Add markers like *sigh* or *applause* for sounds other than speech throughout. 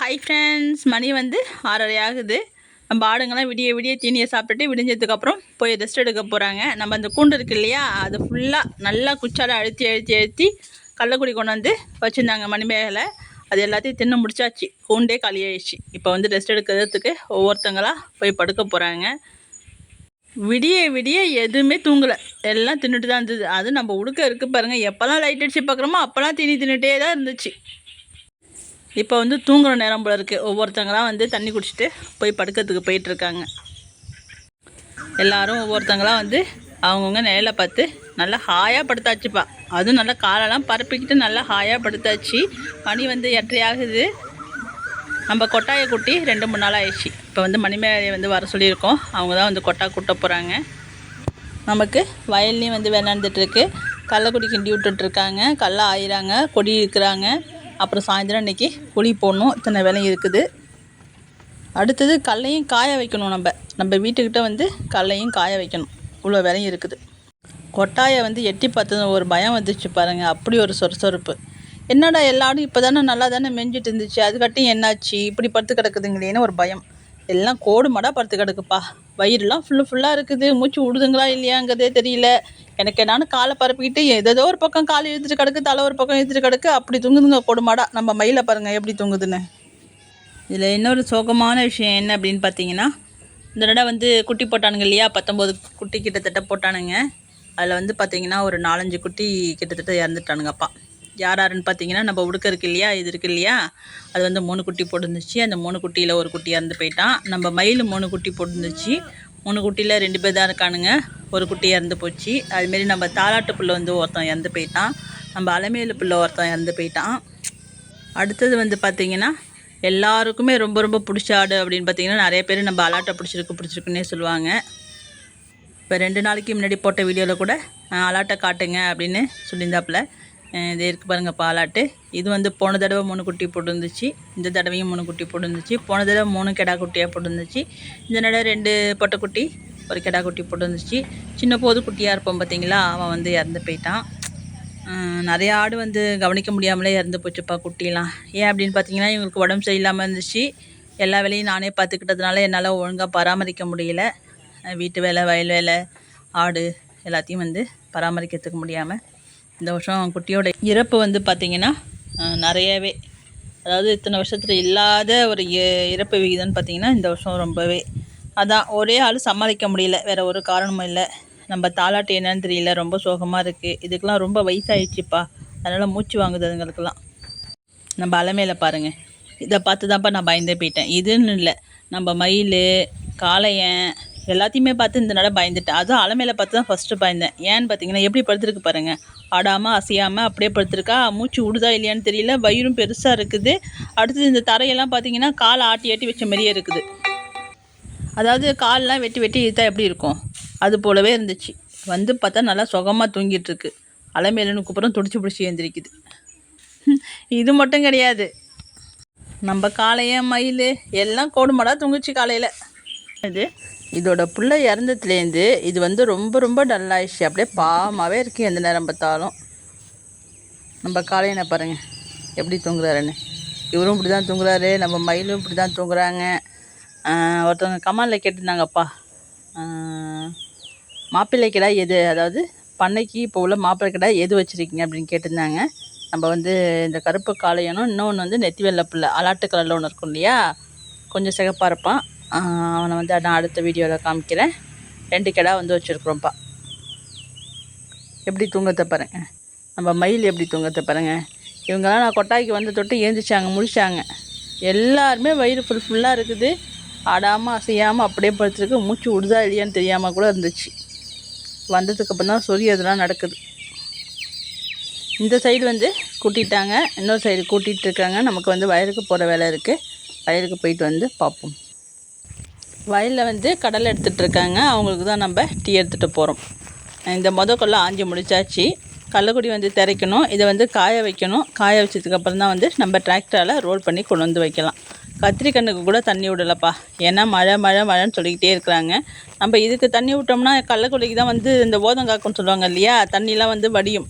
Hi friends மணி வந்து ஆறரை ஆகுது. நம்ம ஆடுங்கெல்லாம் விடிய விடிய தீனியை சாப்பிட்டுட்டு விடிஞ்சதுக்கப்புறம் போய் ரெஸ்ட் எடுக்க போகிறாங்க நம்ம அந்த கூண்டு இருக்கு இல்லையா? அது ஃபுல்லாக நல்லா குச்சால் அழுத்தி அழுத்தி அழுத்தி கள்ளக்குடி கொண்டு வந்து வச்சுருந்தாங்க மணிமேகலை அது எல்லாத்தையும் தின்னு முடிச்சாச்சு. கூண்டே காலியாயிடுச்சு. இப்போ வந்து ரெஸ்ட் எடுக்கிறதுக்கு ஒவ்வொருத்தங்களாக போய் படுக்க போகிறாங்க விடிய விடிய எதுவுமே தூங்கலை. எல்லாம் தின்னுட்டு தான் இருந்தது. அது நம்ம உடுக்க இருக்குது பாருங்கள் எப்போல்லாம் லைட் அடிச்சு பார்க்குறோமோ அப்போல்லாம் தீனி தின்னுட்டே தான் இருந்துச்சு. இப்போ வந்து தூங்குற நேரம் போல இருக்குது ஒவ்வொருத்தங்களாம் வந்து தண்ணி குடிச்சிட்டு போய் படுக்கிறதுக்கு போயிட்டுருக்காங்க. எல்லாரும் ஒவ்வொருத்தங்களாம் வந்து அவங்கவுங்க நிழலை பார்த்து நல்லா ஹாயாக படுத்தாச்சுப்பா. அதுவும் நல்லா காலெல்லாம் பரப்பிக்கிட்டு நல்லா ஹாயாக படுத்தாச்சு. மணி வந்து எட்டையாகுது நம்ம கொட்டாயை குட்டி ரெண்டு மூணு நாள் ஆயிடுச்சு. இப்போ வந்து மணிமேலையை வந்து வர சொல்லியிருக்கோம். அவங்க தான் வந்து கொட்டா கூட்ட போகிறாங்க நமக்கு வயல்லையும் வந்து விளாண்டுட்டுருக்கு கள்ளக்குடி கிண்டி விட்டுட்ருக்காங்க கல்லை ஆயிறாங்க கொடி இருக்கிறாங்க அப்புறம் சாயந்தரம் இன்றைக்கி குழி போடணும். இத்தனை வேலையும் இருக்குது. அடுத்தது கல்லையும் காய வைக்கணும் நம்ம. நம்ம வீட்டுக்கிட்ட வந்து கல்லையும் காய வைக்கணும். இவ்வளோ வேலையும் இருக்குது. கொட்டாயை வந்து எட்டி பார்த்தது ஒரு பயம் வந்துச்சு பாருங்கள் அப்படி ஒரு சொறுசொறுப்பு என்னடா எல்லாரும் இப்போ தானே நல்லா தானே மெஞ்சிட்டு இருந்துச்சு. அதுக்காட்டி என்னாச்சு? இப்படி படுத்து கிடக்குதுங்களேன்னு ஒரு பயம். எல்லாம் கோடு மடா படுத்து கிடக்குப்பா. வயிறுலாம் ஃபுல்லு ஃபுல்லாக இருக்குது. மூச்சு விடுதுங்களா இல்லையாங்கிறதே தெரியல. எனக்கு என்னான்னு காலை பரப்பிக்கிட்டு ஏதேதோ ஒரு பக்கம் கால் இழுத்துட்டு கிடக்கு தலை ஒரு பக்கம் இழுத்துட்டு கிடக்கு அப்படி தூங்குதுங்க கொடுமாடா நம்ம மயில பாருங்கள் எப்படி தூங்குதுன்னு. இதில் இன்னொரு சோகமான விஷயம் என்ன அப்படின்னு பார்த்தீங்கன்னா இந்த தடவை வந்து குட்டி போட்டானுங்க இல்லையா? பத்தொம்போது குட்டி கிட்டத்தட்ட போட்டானுங்க. அதில் வந்து பார்த்தீங்கன்னா ஒரு நாலஞ்சு குட்டி கிட்டத்தட்ட இறந்துட்டானுங்கப்பா யார் யாருன்னு பார்த்தீங்கன்னா நம்ம உடுக்க இருக்கு இல்லையா இது இருக்கு இல்லையா அது வந்து மூணு குட்டி போட்டுருந்துச்சு. அந்த மூணு குட்டியில் ஒரு குட்டி இறந்து போயிட்டான். நம்ம மயில் மூணு குட்டி போட்டுருந்துச்சு. மூணு குட்டியில் ரெண்டு பேர் தான் இருக்கானுங்க. ஒரு குட்டி இறந்து போச்சு. அதுமாரி நம்ம தாலாட்டு புள்ள வந்து ஒருத்தன் இறந்து போயிட்டான். நம்ம அலமேலு புள்ள ஒருத்தன் இறந்து போயிட்டான். அடுத்தது வந்து பார்த்திங்கன்னா எல்லாருக்குமே ரொம்ப ரொம்ப பிடிச்ச ஆடு அப்படின்னு பார்த்தீங்கன்னா நிறைய பேர் நம்ம அலாட்டை பிடிச்சிருக்கு பிடிச்சிருக்குன்னே சொல்லுவாங்க. இப்போ ரெண்டு நாளைக்கு முன்னாடி போட்ட வீடியோவில் கூட அலாட்டை காட்டுங்க அப்படின்னு சொல்லியிருந்தாப்புல. இது இருக்கு பாருங்கள் பாலாட்டு. இது வந்து போன தடவை மூணு குட்டி போட்டுருந்துச்சு. இந்த தடவையும் மூணு குட்டி போட்டுருந்துச்சு. போன தடவை மூணு கெடா குட்டியாக போட்டுருந்துச்சு. இந்த தடவை ரெண்டு பொட்டைக்குட்டி ஒரு கெடா குட்டி போட்டுருந்துச்சு. சின்ன போது குட்டியாக இருப்போம் பார்த்தீங்களா அவன் வந்து இறந்து போயிட்டான். நிறைய ஆடு வந்து கவனிக்க முடியாமலே இறந்து போச்சுப்பா குட்டிலாம். ஏன் அப்படின்னு பார்த்தீங்கன்னா இவங்களுக்கு உடம்பு சரியில்லாமல் இருந்துச்சு. எல்லா வேலையும் நானே பார்த்துக்கிட்டதுனால என்னால் ஒழுங்காக பராமரிக்க முடியல. வீட்டு வேலை வயல் வேலை ஆடு எல்லாத்தையும் வந்து பராமரிக்கிறதுக்கு முடியாமல் இந்த வருஷம் குட்டியோட இறப்பு வந்து பார்த்திங்கன்னா நிறையவே. அதாவது இத்தனை வருஷத்தில் இல்லாத ஒரு இ- இறப்பு விகிதம்னு பார்த்திங்கன்னா இந்த வருஷம் ரொம்பவே. அதான் ஒரே ஆள் சமாளிக்க முடியல. வேறு ஒரு காரணமும் இல்லை. நம்ம தாலாட்டு என்னன்னு தெரியல. ரொம்ப சோகமாக இருக்குது இதுக்கெலாம் ரொம்ப வயசாகிடுச்சுப்பா அதனால் மூச்சு வாங்குது அதுங்களுக்கெல்லாம். நம்ம அலமையில் பாருங்கள் இதை பார்த்து தான்ப்பா நான் பயந்தே போயிட்டேன். இதுன்னு இல்லை. நம்ம மயில் காளையன் எல்லாத்தையுமே பார்த்து இந்த நட பயந்துட்டேன். அதுவும் அலமையில பார்த்து தான் ஃபஸ்ட்டு பயந்தேன். ஏன்னு பார்த்தீங்கன்னா எப்படி படுத்துருக்கு பாருங்கள் ஆடாமல் அசையாமல் அப்படியே படுத்துருக்கா. மூச்சு விடுதா இல்லையான்னு தெரியல. வயிறும் பெருசாக இருக்குது. அடுத்தது இந்த தரையெல்லாம் பார்த்தீங்கன்னா காலை ஆட்டி ஆட்டி வச்ச மாதிரியே இருக்குது. அதாவது கால்லாம் வெட்டி வெட்டி இழுத்தா எப்படி இருக்கும்? அது போலவே இருந்துச்சு. வந்து பார்த்தா நல்லா சுகமாக தூங்கிட்டு இருக்கு அலைமேலனுக்கு அப்புறம் துடிச்சு பிடிச்சி எழுந்திரிக்குது இது மட்டும் கிடையாது. நம்ம காளைய மயில் எல்லாம் கோடுமாடாக தூங்குச்சு காலையில். இது இதோட புள்ள இறந்ததுலேருந்து இது வந்து ரொம்ப ரொம்ப டல்லாயிடுச்சு. அப்படியே பாவமாகவே இருக்குது எந்த நேரம் பார்த்தாலும். நம்ம காளையனை பாருங்கள் எப்படி தூங்குறாருன்னு. இவரும் இப்படி தான் தூங்குறாரு. நம்ம மயிலும் இப்படி தான் தூங்குறாங்க ஒருத்தவங்க கமாலில் கேட்டிருந்தாங்கப்பா. மாப்பிள்ளை கிடா எது? அதாவது பண்ணைக்கு இப்போ உள்ள மாப்பிள்ளை கிடா எது வச்சுருக்கீங்க அப்படின்னு கேட்டிருந்தாங்க. நம்ம வந்து இந்த கருப்பு காளையனும் இன்னொன்று வந்து நெத்தி வெள்ளை பிள்ளை அலாட்டு கலரில் ஒன்று இருக்கும் இல்லையா? கொஞ்சம் சிகப்பாக இருப்பான். அவனை வந்து நான் அடுத்த வீடியோவில் காமிக்கிறேன். ரெண்டு கிடா வந்து வச்சுருக்குறோம்ப்பா. எப்படி தூங்கத்தை பாருங்க. நம்ம மயில் எப்படி தூங்கத்தை பாருங்க. இவங்கெல்லாம் நான் கொட்டாய்க்கு வந்து தொட்டு ஏந்திச்சாங்க முடிச்சாங்க எல்லாருமே வயிறு ஃபுல் ஃபுல்லாக இருக்குது. ஆடாமல் அசையாமல் அப்படியே படுத்துருக்கு. மூச்சு விடுதா இல்லையான்னு தெரியாமல் கூட இருந்துச்சு. வந்ததுக்கப்புறம் தான் சொல்லி அதெல்லாம் நடக்குது. இந்த சைடு வந்து கூட்டிட்டாங்க. இன்னொரு சைடு கூட்டிகிட்டு இருக்காங்க. நமக்கு வந்து வயலுக்கு போகிற வேலை இருக்குது வயலுக்கு போயிட்டு வந்து பார்ப்போம். வயலில் வந்து கடலை எடுத்துகிட்டு இருக்காங்க. அவங்களுக்கு தான் நம்ம டீ எடுத்துகிட்டு போகிறோம் இந்த மொத கொள்ள ஆஞ்சி முடிச்சாச்சு. கள்ளக்குடி வந்து திரைக்கணும். இதை வந்து காய வைக்கணும். காய வச்சதுக்கப்புறம் தான் வந்து நம்ம டிராக்டரால் ரோல் பண்ணி கொண்டு வந்து வைக்கலாம். கத்திரி கண்ணுக்கு கூட தண்ணி விடலப்பா. ஏன்னா மழை மழை மழைன்னு சொல்லிக்கிட்டே இருக்கிறாங்க. நம்ம இதுக்கு தண்ணி விட்டோம்னா கள்ளக்குடிக்கு தான் வந்து இந்த ஓதங்காக்குன்னு சொல்லுவாங்க இல்லையா? தண்ணிலாம் வந்து வடியும்.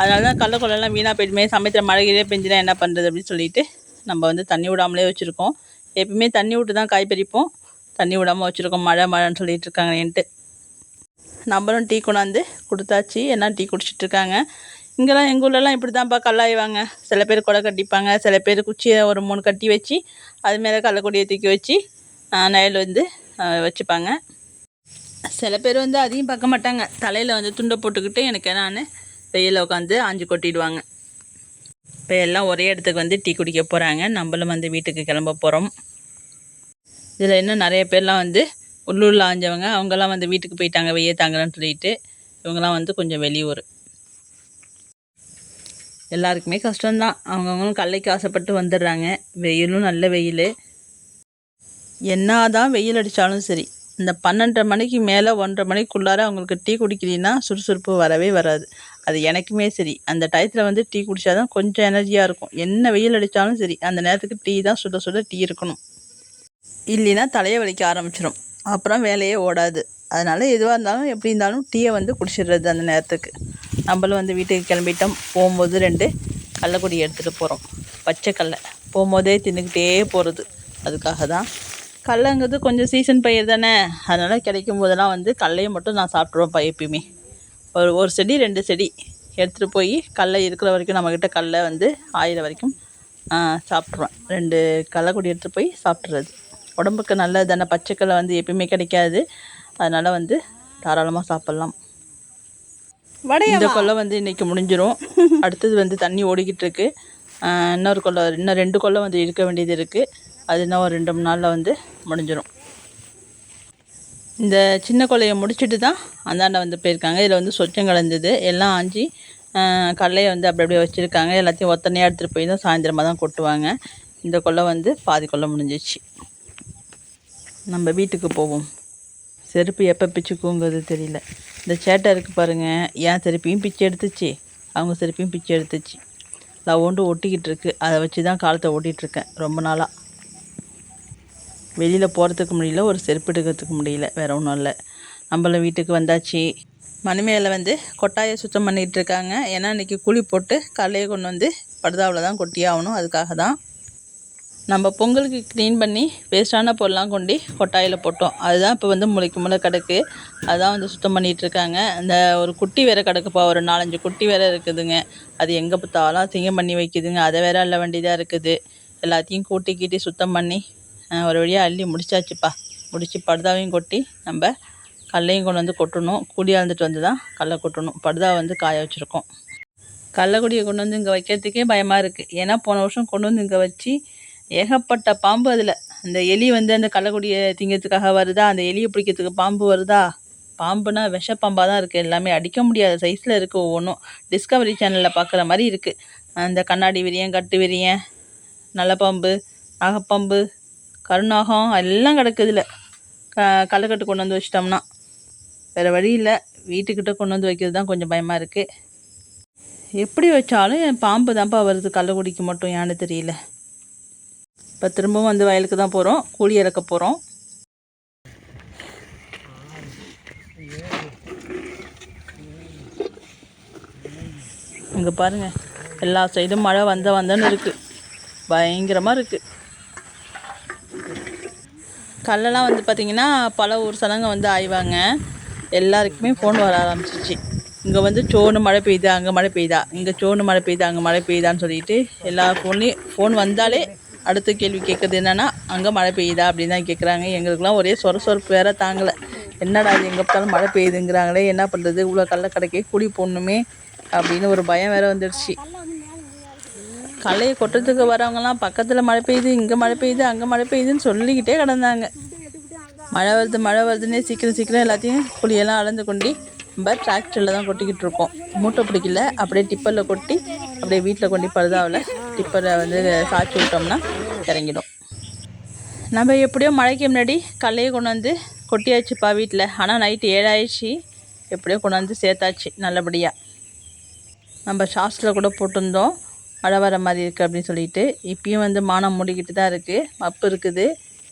அதனால தான் கள்ளக்குள்ளெல்லாம் வீணாக போயிடுமே. சமயத்தில் மழையிலே பெஞ்சுனா என்ன பண்ணுறது அப்படின்னு சொல்லிட்டு நம்ம வந்து தண்ணி விடாமலே வச்சுருக்கோம். எப்பயுமே தண்ணி விட்டு தான் காய் பறிப்போம். தண்ணி விடாமல் வச்சுருக்கோம். மழை மழைன்னு சொல்லிட்டு இருக்காங்கன்ட்டு நம்மளும் டீ கொண்டாந்து கொடுத்தாச்சு. எல்லாம் டீ குடிச்சிட்டு இருக்காங்க? இங்கெல்லாம் எங்கள் ஊர்லலாம் இப்படி தான்ப்பா கல்லாய்வாங்க. சில பேர் கொடை கட்டிப்பாங்க. சில பேர் குச்சியை ஒரு மூணு கட்டி வச்சு அது மேலே கள்ளக்கொடியை தூக்கி வச்சு நயல் வந்து வச்சுப்பாங்க. சில பேர் வந்து அதையும் பார்க்க மாட்டாங்க. தலையில் வந்து துண்டை போட்டுக்கிட்டு எனக்கு நான் வெயிலில் உட்காந்து ஆஞ்சு கொட்டிடுவாங்க. இப்போ எல்லாம் ஒரே இடத்துக்கு வந்து டீ குடிக்க போகிறாங்க நம்மளும் வந்து வீட்டுக்கு கிளம்ப போகிறோம் இதில் இன்னும் நிறைய பேர்லாம் வந்து உள்ளூரில் ஆஞ்சவங்க அவங்கெல்லாம் வந்து வீட்டுக்கு போயிட்டாங்க வெய்ய தாங்கலன்னு சொல்லிட்டு இவங்கெல்லாம் வந்து கொஞ்சம் வெளியூர். எல்லாருக்குமே கஷ்டம்தான். அவங்கவுங்களும் கல்லைக்கு ஆசைப்பட்டு வந்துடுறாங்க. வெயிலும் நல்ல வெயில். என்ன தான் வெயில் அடித்தாலும் சரி இந்த பன்னெண்டரை மணிக்கு மேலே ஒன்றரை மணிக்குள்ளார அவங்களுக்கு டீ குடிக்கிறீங்கன்னா சுறுசுறுப்பு வரவே வராது. அது எனக்குமே சரி. அந்த டயத்தில் வந்து டீ குடித்தாதான் கொஞ்சம் எனர்ஜியாக இருக்கும். என்ன வெயில் அடித்தாலும் சரி அந்த நேரத்துக்கு டீ தான் சுட சுட டீ இருக்கணும். இல்லைன்னா தலையை வலிக்க ஆரம்பிச்சிடும் அப்புறம் வேலையே ஓடாது. அதனால் எதுவாக இருந்தாலும் எப்படி இருந்தாலும் டீயை வந்து குடிச்சிடுறது அந்த நேரத்துக்கு. நம்மளும் வந்து வீட்டுக்கு கிளம்பிட்டோம். போகும்போது ரெண்டு கள்ளக்குடி எடுத்துகிட்டு போகிறோம் பச்சை கடலை போகும்போதே தின்னுக்கிட்டே போகிறது அதுக்காக தான். கடலைங்கிறது கொஞ்சம் சீசன் பயிர் தானே. அதனால் கிடைக்கும் போதெல்லாம் வந்து கடலையை மட்டும் நான் சாப்பிட்ருவேன் எப்பயுமே. ஒரு ஒரு செடி ரெண்டு செடி எடுத்துகிட்டு போய் கடலை இருக்கிற வரைக்கும் நம்மக்கிட்ட கடலை வந்து ஆயிரம் வரைக்கும் சாப்பிட்ருவேன் ரெண்டு கள்ளக்குடி எடுத்துகிட்டு போய் சாப்பிட்றது உடம்புக்கு நல்லது தானே பச்சைக்கடலை வந்து எப்பயுமே கிடைக்காது. அதனால் வந்து தாராளமாக சாப்பிட்லாம். இந்த கொல்லை வந்து இன்றைக்கி முடிஞ்சிரும். அடுத்தது வந்து தண்ணி ஓடிக்கிட்டு இருக்கு. இன்னொரு கொல்லை இன்னும் ரெண்டு கொல்லை வந்து இருக்க வேண்டியது இருக்குது அது இன்னும் ஒரு ரெண்டு மூணு நாளில் வந்து முடிஞ்சிரும். இந்த சின்ன கொல்லையை முடிச்சுட்டு தான் அந்தாண்ட வந்து போயிருக்காங்க. இதில் வந்து சொச்சம் கலந்தது. எல்லாம் ஆஞ்சி கடலையை வந்து அப்படி அப்படியே வச்சுருக்காங்க. எல்லாத்தையும் ஒத்தனையாக எடுத்துகிட்டு போய் தான் சாயந்தரமாக தான் கொட்டுவாங்க. இந்த கொல்லை வந்து பாதி கொல்லை முடிஞ்சிச்சு. நம்ம வீட்டுக்கு போவோம். செருப்பு எப்போ பிச்சுக்குங்கிறது தெரியல. இந்த சேட்டை இருக்குது பாருங்கள் என் செருப்பையும் பிச்சு எடுத்துச்சு? அவங்க செருப்பையும் பிச்சு எடுத்துச்சு. லவோண்டு ஒட்டிக்கிட்டு இருக்கு. அதை வச்சு தான் காலத்தை ஓட்டிகிட்ருக்கேன் ரொம்ப நாளாக வெளியில் போகிறதுக்கு முடியல ஒரு செருப்பு எடுக்கிறதுக்கு முடியல. வேறு ஒன்றும் இல்லை. நம்மள வீட்டுக்கு வந்தாச்சு. மணிமேல வந்து கொட்டாயை சுத்தம் பண்ணிகிட்டு இருக்காங்க. ஏன்னா இன்றைக்கி குழி போட்டு கல்லையை கொண்டு வந்து படுதாவில் தான் கொட்டியே ஆகணும். அதுக்காக தான் நம்ம பொங்கலுக்கு க்ளீன் பண்ணி வேஸ்ட்டான பொருள்லாம் கொண்டு கொட்டாயில் போட்டோம். அதுதான் இப்போ வந்து முளைக்கு முளை கிடக்கு அதுதான் வந்து சுத்தம் பண்ணிகிட்டு இருக்காங்க. அந்த ஒரு குட்டி வேற கிடக்குப்பா ஒரு நாலஞ்சு குட்டி வேற இருக்குதுங்க. அது எங்கே பார்த்தாலும் அசிங்கம் பண்ணி வைக்குதுங்க. அதை வேற அள்ள வேண்டியதாக இருக்குது. எல்லாத்தையும் கூட்டி கீட்டி சுத்தம் பண்ணி ஒரு வழியாக அள்ளி முடிச்சாச்சுப்பா. முடித்து படுதாவையும் கொட்டி நம்ம கடலையும் கொண்டு வந்து கொட்டணும். கூடியாழ்ந்துட்டு வந்து தான் கடலை கொட்டணும். படுதா வந்து காய வச்சுருக்கோம். கள்ளக்குடியை கொண்டு வந்து இங்கே வைக்கிறதுக்கே பயமாக இருக்குது ஏன்னா போன வருஷம் கொண்டு வந்து இங்கே வச்சு ஏகப்பட்ட பாம்பு அதில். அந்த எலி வந்து அந்த கள்ளக்குடியை திங்கிறதுக்காக வருதா? அந்த எலியை பிடிக்கிறதுக்கு பாம்பு வருதா? பாம்புனா விஷப்பாம்பாக தான் இருக்குது எல்லாமே அடிக்க முடியாத சைஸில் இருக்குது ஒவ்வொன்றும் டிஸ்கவரி சேனலில் பார்க்குற மாதிரி இருக்குது அந்த கண்ணாடி விரியன் கட்டு விரியன் நல்லப்பாம்பு நாகப்பாம்பு கருநாகம் எல்லாம் கிடக்குதுல க களைக்கட்டு கொண்டு வந்து வச்சிட்டோம்னா. வேறு வழி இல்லை. வீட்டுக்கிட்ட கொண்டு வந்து வைக்கிறது தான் கொஞ்சம் பயமாக இருக்குது எப்படி வச்சாலும் என் பாம்பு தான்ப்பா வருது. கள்ளக்குடிக்கு மட்டும் ஏன்னு தெரியல. இப்போ திரும்பவும் வந்து வயலுக்கு தான் போகிறோம் கூலி இறக்க போகிறோம் இங்கே பாருங்கள் எல்லா சைடும் மழை வந்த வந்தன்னு இருக்குது பயங்கரமாக இருக்குது கல்லெல்லாம் வந்து பார்த்திங்கன்னா பல ஊர் சலங்க வந்து ஆய்வாங்க. எல்லாருக்குமே ஃபோன் வர ஆரம்பிச்சிச்சு இங்கே வந்து சோனு மழை பெய்யுது அங்கே மழை பெய்யுதா இங்கே சோனு மழை பெய்யுது அங்கே மழை பெய்யுதான்னு சொல்லிட்டு எல்லா ஃபோன்லேயும் ஃபோன் வந்தாலே அடுத்த கேள்வி கேட்குறது என்னென்னா அங்கே மழை பெய்யுதா அப்படின்னு தான் கேட்குறாங்க எங்களுக்குலாம் ஒரே சொர சொரப்பு வேற தாங்கலை. என்னடா இது எங்கே பார்த்தாலும் மழை பெய்யுதுங்கிறாங்களே என்ன பண்ணுறது இவ்வளோ கடல கடைக்கே கூலி போடணுமே அப்படின்னு ஒரு பயம் வேறு வந்துடுச்சு. களையை கொட்டுறதுக்கு வரவங்கலாம் பக்கத்தில் மழை பெய்யுது இங்கே மழை பெய்யுது அங்கே மழை பெய்யுதுன்னு சொல்லிக்கிட்டே கிடந்தாங்க. மழை வருது மழை வருதுன்னே சீக்கிரம் சீக்கிரம் எல்லாத்தையும் குழியெல்லாம் அளந்து கொண்டு நம்ம டிராக்டரில் தான் கொட்டிக்கிட்டு இருக்கோம். மூட்டை பிடிக்கல அப்படியே டிப்பரில் கொட்டி அப்படியே வீட்டில் கொண்டு பழுதாவில். டிப்பரை வந்து சாய்ச்சி விட்டோம்னா இறங்கிடும். நம்ம எப்படியோ மழைக்கு முன்னாடி கல்லையை கொண்டு வந்து கொட்டியாச்சுப்பா வீட்டில். ஆனால் நைட்டு ஏழாயிடுச்சு. எப்படியோ கொண்டு வந்து சேர்த்தாச்சு நல்லபடியாக நம்ம ஷாஸ்டில் கூட போட்டிருந்தோம். மழை வர மாதிரி இருக்குது அப்படின்னு சொல்லிட்டு. இப்பயும் வந்து மானம் மூடிக்கிட்டு தான் இருக்குது மப்பு இருக்குது.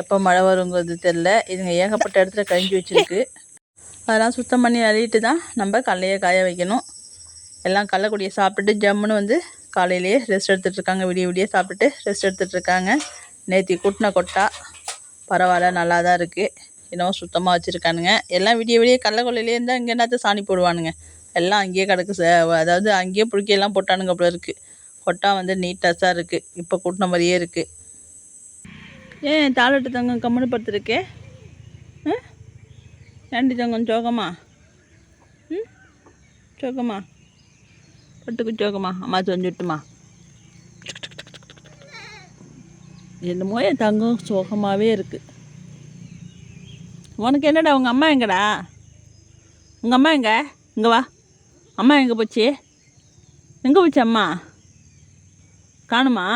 எப்போ மழை வருங்கிறது தெரில இதுங்க ஏகப்பட்ட இடத்துல கழிஞ்சு வச்சிருக்கு. அதெல்லாம் சுத்தம் பண்ணி அழிட்டு தான் நம்ம கடலையை காய வைக்கணும். எல்லாம் கடலக்குடியை சாப்பிட்டுட்டு ஜம்முன்னு வந்து காலையிலேயே ரெஸ்ட் எடுத்துகிட்டு இருக்காங்க விடிய விடிய சாப்பிட்டுட்டு ரெஸ்ட் எடுத்துகிட்டு இருக்காங்க நேற்று கூட்டின கொட்டா பரவாயில்ல நல்லா தான் இருக்குது இன்னும் சுத்தமாக வச்சுருக்கானுங்க. எல்லாம் விடிய விடிய கடலக்கொல்லையிலே இருந்தால் இங்கே என்னத்த சாணி போடுவானுங்க? எல்லாம் அங்கேயே கிடக்கு ச அதாவது அங்கேயே புழுக்கையெல்லாம் போட்டானுங்க அப்படி இருக்குது கொட்டா வந்து நீட்டாக இருக்குது இப்போ கூட்டின மாதிரியே இருக்குது ஏன் தாளட்டு தங்கம் கம்முன்னு படுத்துருக்கே ஆ? ஏண்டி தங்கம் சோகமா? ம்? சோகமா? பட்டுக்கு சோகமா அம்மா செஞ்சுட்டுமா என்னமோ என் தங்கம் சோகமாகவே இருக்குது உனக்கு என்னடா உங்கள் அம்மா எங்கடா உங்கள் அம்மா எங்க இங்கே வா அம்மா எங்கே போச்சு எங்கே போச்சு அம்மா காணுமா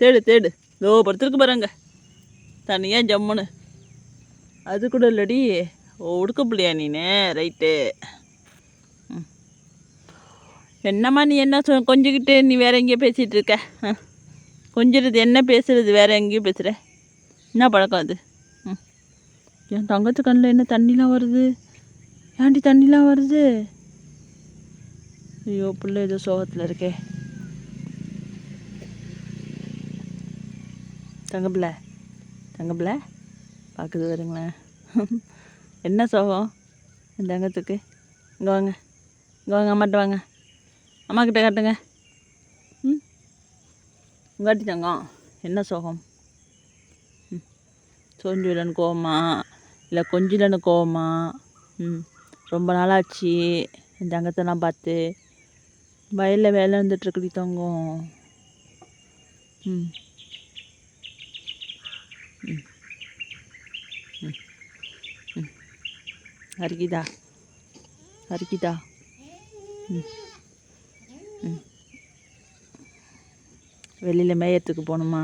தேடு தேடு இதோ படுத்துருக்கு பாருங்க தனியாக ஜம்முன்னு அது கூட இல்லடி உடுக்க பிள்ளையா நீனு ரைட்டு என்னம்மா நீ என்ன சொ கொஞ்சிக்கிட்டு நீ வேற எங்கேயோ பேசிகிட்டு இருக்க ஆ. கொஞ்சிறது என்ன பேசுறது வேற எங்கேயோ பேசுகிற என்ன பழக்கம் அது? ம். என் தங்கத்து கண்ணில் என்ன தண்ணிலாம் வருது? ஏன்டி தண்ணிலாம் வருது? ஐயோ பிள்ளை ஏதோ சோகத்தில் இருக்கே. தங்கப்பிள்ள தங்கப்பிள்ள பார்க்குது வருங்களேன் *laughs* என்ன சோகம்? என் தங்கத்துக்கு இங்கே வாங்க. இங்கே வாங்க அம்மாட்ட வாங்க. அம்மா கிட்ட காட்டுங்க. ம்? உங்காட்டி தங்கம் என்ன சோகம்? ம். சோஞ்சுலன்னு கோவமா? இல்லை கொஞ்சிலன்னு கோவமா? ம். ரொம்ப நாளாச்சு என் தங்கத்தெல்லாம் பார்த்து. வயலில் வேலை வந்துட்டுருக்குடி தங்கம். ம். ம். ம். ம். ம். வெளியில் மேயத்துக்கு போகணுமா?